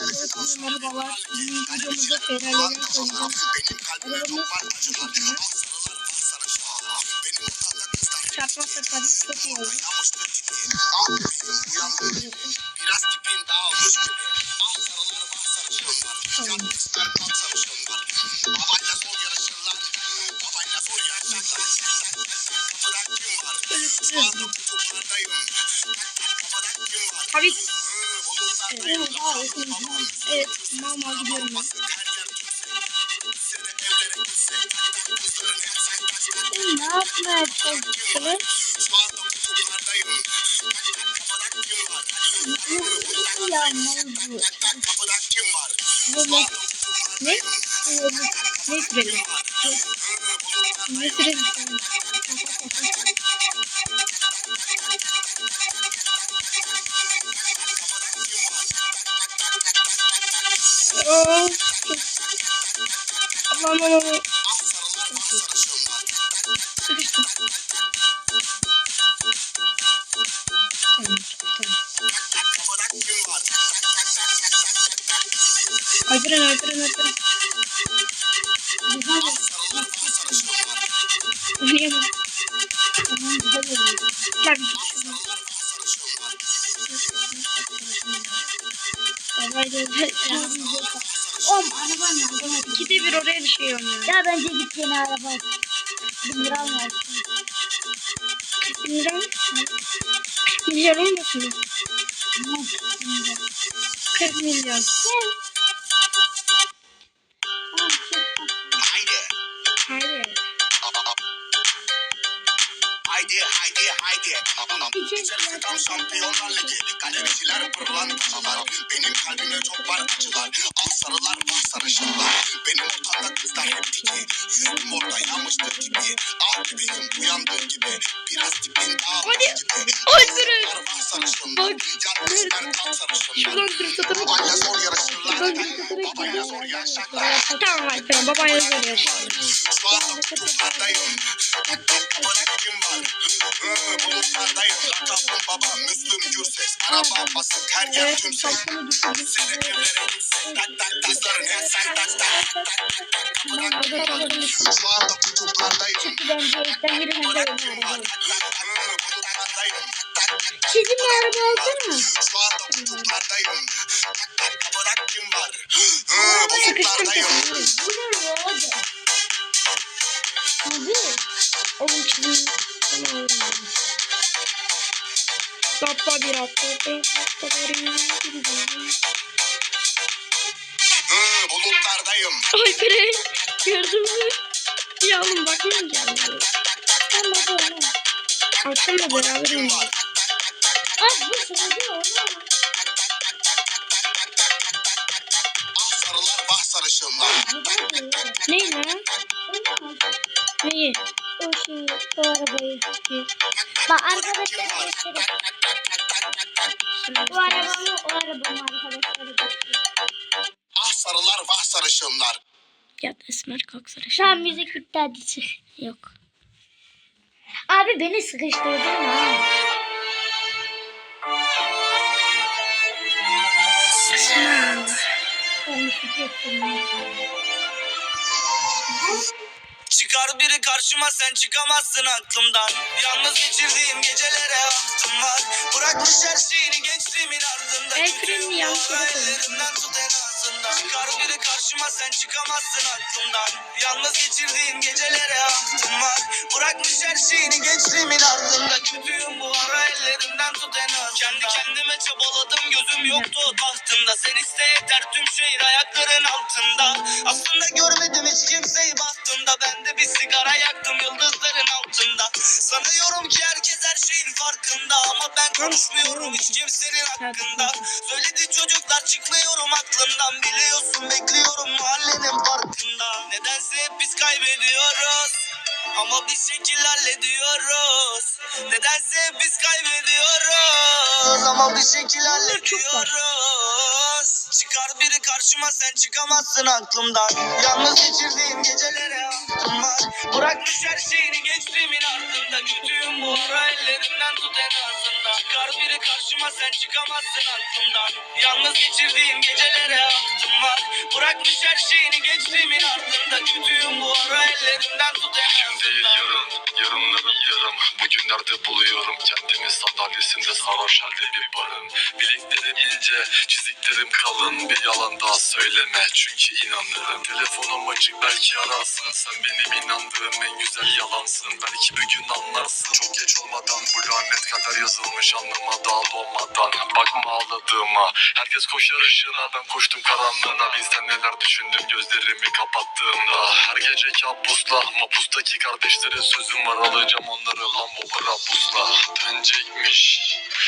Merhabalar. Videomuzda söyleyeceğim. Arabamız çarpmazsa tabii çok iyi olur. Biraz tipin dağılmış gibi. Ah sarılar vah sarışınlar. Yanmışlar kalk sarışınlar. Babayla zor yarışırlar. Babayla zor yarışırlar. Kapıda kim var? Şu anda kutuplardayım. Kapıda kim var? Tabii. Evet, mal gidiyorum ben. Ne. Kapıda kim var? Ya kim var? Böyle ne? Ne süreli? Ne süreli? Aman aman. Sıkıştım. Öldürün, öldürün, öldürün. Oraya düşüyorum ya. Bence git yeni araba. Bin lira alma. 40 bin lira mı? 40 milyar olmasın mı? Tamam, bin lira. 40 milyon. Haydi haydi. İçerisi tam şampiyonlar ligi. Galericiler pırlantalar. Benim kalbime çok var acılar. Ah sarılar vah sarışınlar. Benim ortamda kızlar hep diki. Yüzüm orada yanmıştır gibi. Ah gibiyim uyandığı gibi. Biraz tipin dağılmış Hadi. gibi. Öldürün. Vah sarışınlar. Yanmışlar tam sarışınlar. Babayla zor yarışırlar. Babayla zor yarışırlar. Tamam Alperen babayla görüyor. Şu anda kutuplardayım. Kapıda kim var? Bulutlardayım. Lakabım baba Müslüm Gürses. Araba basık her yer saçını düşürdüm. Seni evlere gitsek. Tak tak kızların hep sen tak tak? Şu anda kutuplardayım. Yeni kim araba. Araba alsana. Şu anda kutuplardayım. Tak tak kapıda kim var? Bulutlardayım. Bu ne ya. Abi. Oğlum çizim. Bir hafta. beş hafta verin. Hı, bulutlardayım. Alperen gördün mü? Ya oğlum bakma geldi. Sen bak oğlum. Akşamla beraber var? Ay bu sırada oğlum. Ah. Ne lan? Neyi? O şeyi, o arabayı. Bak arkadaşlar gösterin. Bu arabamı, o arabamı arkadaşlar. Ah sarılar vah sarışınlar. Yat esmer kalksana. Şu an müzik bitti hadi çık. Yok. Abi beni sıkıştırdın yapıyorum. Çıkar biri karşıma sen çıkamazsın aklımdan Yalnız geçirdiğim gecelere ahtım var Bırakmış her şeyini gençliğimin ardında El Bütün freni bu yanlış yere koydum. hayallerinden tut en azından. Çıkar biri karşıma sen çıkamazsın aklımdan. Yalnız geçirdiğim gecelere ahtım var. Bırakmış her şeyini gençliğimin ardında Kötüyüm bu ara ellerinden tut en azından Kendi kendime çabaladım gözüm yoktu o tahtında Sen iste yeter tüm şehir ayakların altında. Aslında görmedim hiç kimseyi bahtında Ben de bir sigara yaktım yıldızların altında. Sanıyorum ki herkes her şeyin farkında Ama ben konuşmuyorum hiç kimsenin hakkında. Söyledi çocuklar çıkmıyorum aklımdan. Biliyorsun bekliyorum mahallenin farkında. Nedense hep biz kaybediyoruz. Ama bir şekil hallediyoruz. Nedense hep biz kaybediyoruz. Ama bir şekil hallediyoruz. Çıkar biri karşıma sen çıkamazsın aklımdan. Yalnız geçirdiğim gecelere aklım var. Bırakmış her şeyini gençliğimin ardında. Kötüyüm bu ara ellerimden tut en azından. Çıkar biri karşıma sen çıkamazsın aklımdan. Yalnız geçirdiğim gecelere aklım var. Bırakmış her şeyini gençliğimin ardında. Kötüyüm bu ara ellerimden tut en azından. Yarın, yarınları yarım Bugünlerde buluyorum kendimi sandalyesinde sarhoş halde bir barın. Bileklerim ince, çiziklerim kalın. Bir yalan daha söyleme çünkü inanırım. Telefonum açık belki ararsın. Sen benim inandığım en güzel yalansın. Belki bir gün anlarsın. Çok geç olmadan bu lanet kadar yazılmış Anlama daha doğmadan. Bakma ağladığıma. Herkes koşar ışığına ben koştum karanlığına. Bilsen neler düşündüm gözlerimi kapattığımda. Her gece kabusla Mapustaki kardeşlere sözüm var. Alacağım onları lan bu pusla Dönecekmiş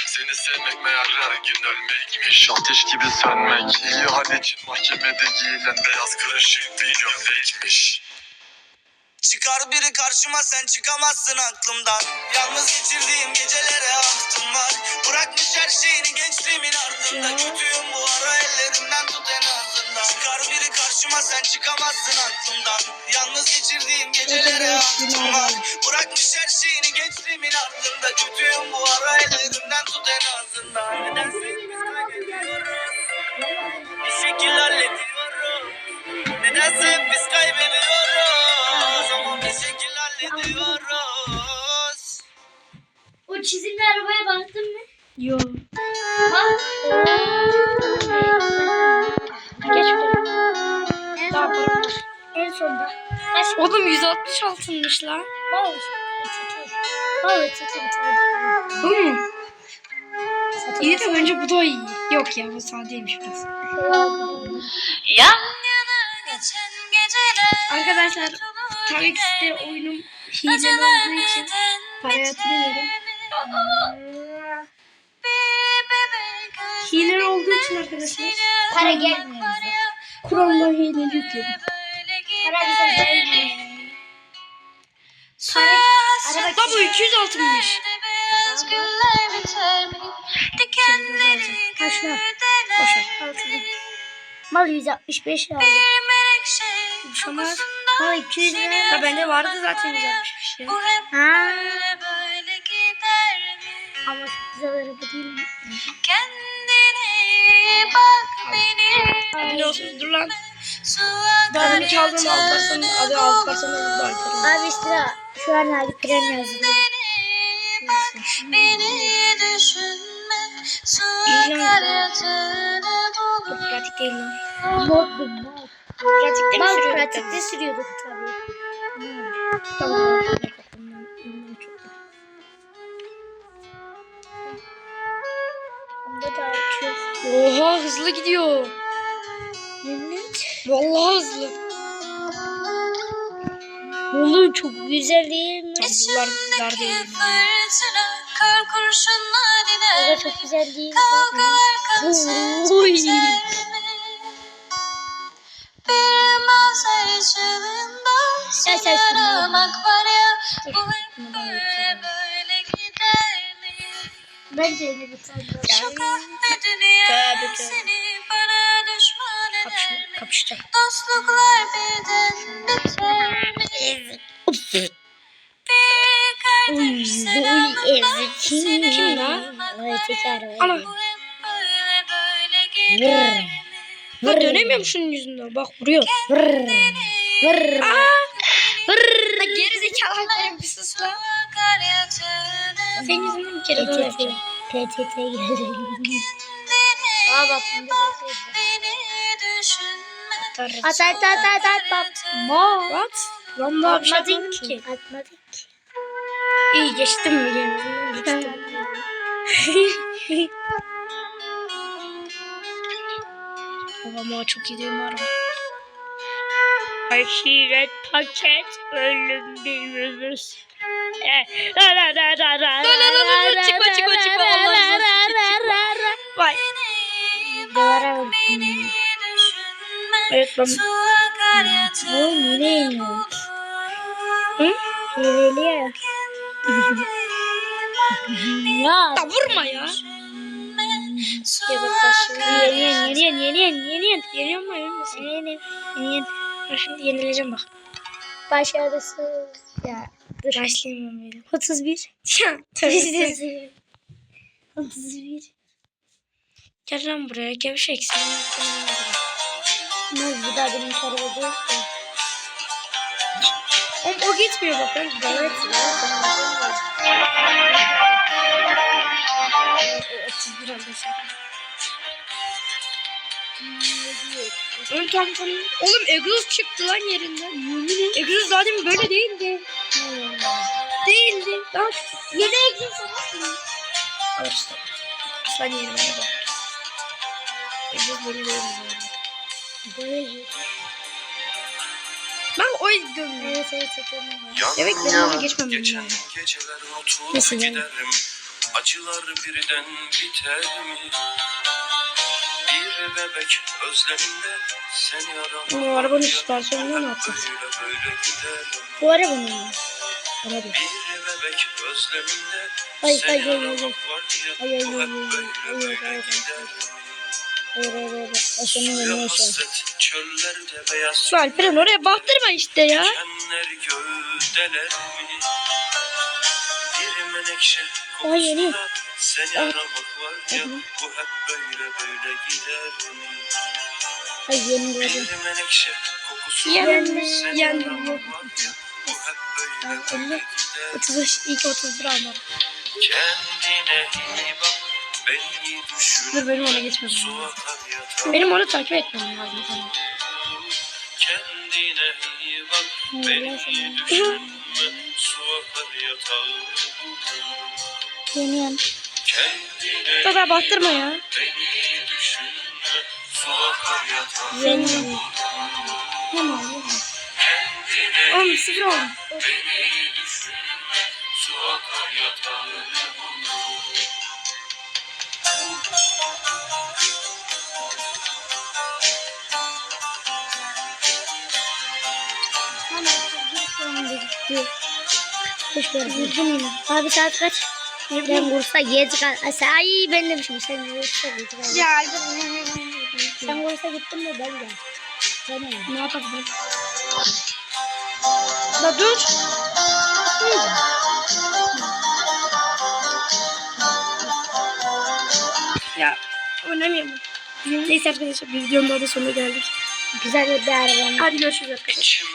Seni sevmek meğer her gün ölmekmiş. Ateş gibi sönmek iyi hal için mahkemede giyilen beyaz kırışık bir gömlekmiş. Çıkar biri karşıma sen çıkamazsın aklımdan. Yalnız geçirdiğim gecelere ahtım var. Bırakmış her şeyini gençliğimin ardında. Kötüyüm karşıma sen çıkamazsın aklımdan. Yalnız geçirdiğim gecelere ahtım var. Bırakmış her şeyini gençliğimin ardında Kötüyüm bu ara ellerimden tut en azından. Nedense biz kaybediyoruz Bir şekil hallediyoruz. Nedense biz kaybediyoruz. Ama bir şekil hallediyoruz. O çizimli arabaya baktın mı? Yo. 166'mış lan. Bal. Bal Bu mu? İyi de bence bu da iyi. Yok ya bu sadeymiş biraz. Ya. Arkadaşlar tabii ki size oyunum hileli olduğu için para yatırıyorum. Hileli olduğu için arkadaşlar Para gelmiyor. Chrome'da hileli yükledim. Para bize gelmiyor. 200 altınmış. Kaç lan? Boşver. Mal 165 lira aldım. Şamar. Mal 200 lira. Ya bende vardı zaten 165 lira. Ha. Ama çok güzel araba değil mi? Kendine bak benim. Abi olsun dur lan. Daha önce aldığım Alparslan'ın adı Alparslan'ın adı Alparslan'ın. Abi işte şu an hali fren yazılıyor. Beni düşünme, su akar yatağına bulur. pratik değil lan. Mod bu mod. Pratikte mi sürüyorduk? pratikte sürüyorduk tabii. Tamam. Oha hızlı gidiyor. Evet. Vallahi hızlı. Oğlum çok güzel değil mi? Bunlar dar değil. Fırtına, kar kurşunlar O da çok güzel değil mi? Kavgalar kanser Oy. Ya sen? Bence yine bir tane daha. Şaka ve dünya seni bana düşman eder mi? kapışacak. Dostluklar birden seni Kim lan? ya. araba. Ana. Mi? Ya dönemiyorum şunun yüzünden. Bak vuruyor. Vırr. Vırr. Vırr. La geri zekalı bir sus lan. Senin yüzünden bir kere daha PTT. yapacağım. PTT geldi. kendini Aa bak bak, da. At at at at at bak. Mo. What? Lan daha bir şey Atmadın ki. Atmadık ki. İyi geçtim mi? Geçtim. Ama çok iyi değil mi araba? Aşiret paket ölüm bilmiyoruz. La la la la la la la la çıkma çıkma çıkma Allah rızası için çıkma. Vay. Duvara vurdum. Evet ben Oğlum yine iniyor. Hı? Hileli ya. Ya. da vurma ya. Yeni yeni yeni yeni yeni yeni yeni Yeniyor mu emin misin? Yeni yeni yeni yeni. Ben şimdi yenileceğim bak. Başarısız. Ya dur. Başlayayım benim. 31. Ya. 31. Gel lan buraya gevşeksin. Ne bir daha benim değil. O, o gitmiyor bak ben gidiyorum. Evet. O 31 oldu şaka. Oğlum tam. Oğlum egzoz çıktı lan yerinden. Egzoz zaten böyle değildi. Değildi. Bak. Yeni egzoz işte. Aslan yerime bak. Egzoz böyle değildi. Böyle. Ben o dönüyor. Evet evet. Evet ben onu geçmem. Geçen geceler Nasıl yani? giderim Acılar birden biter mi? Bir bebek özleminde seni aramak Bu arabanın süspansiyonuna ne giderim Bu arabanın mı? Araba. Bir bebek özleminde Ay, seni ay, ay, ay, ay. Ay, ay, Bu ay, ay, ay, ay, böyle ay, ay. Hayır hayır önüne Şu Alperen oraya baktırma işte ya. Ay, yeni. seni aramak var ya Bu hep böyle böyle gider mi? Ay yeni gördüm. Kokusunda Yendim, Bu hep böyle böyle gider 35, ilk 31 almadım. Kendine iyi bak Dur benim ona geçmem lazım. Benim onu takip etmem lazım sana. Kendine iyi bak Beni düşünme Su akar. Kendine Baba baktırma ya. Hemen. Kendine Oğlum sıfır oldum. beni düşünme, su akar yatağa. Hoş geldin. Abi saat kaç? Ben Bursa 7 kaç. Ay ben demişim sen Bursa 7 kaç. Ya Sen Bursa gittin mi ben de. Ben ne yapabilirim? La dur. Ya oynamıyorum. Neyse arkadaşlar bir videonun daha da sonuna geldik. Güzel bir arabam. Hadi görüşürüz arkadaşlar.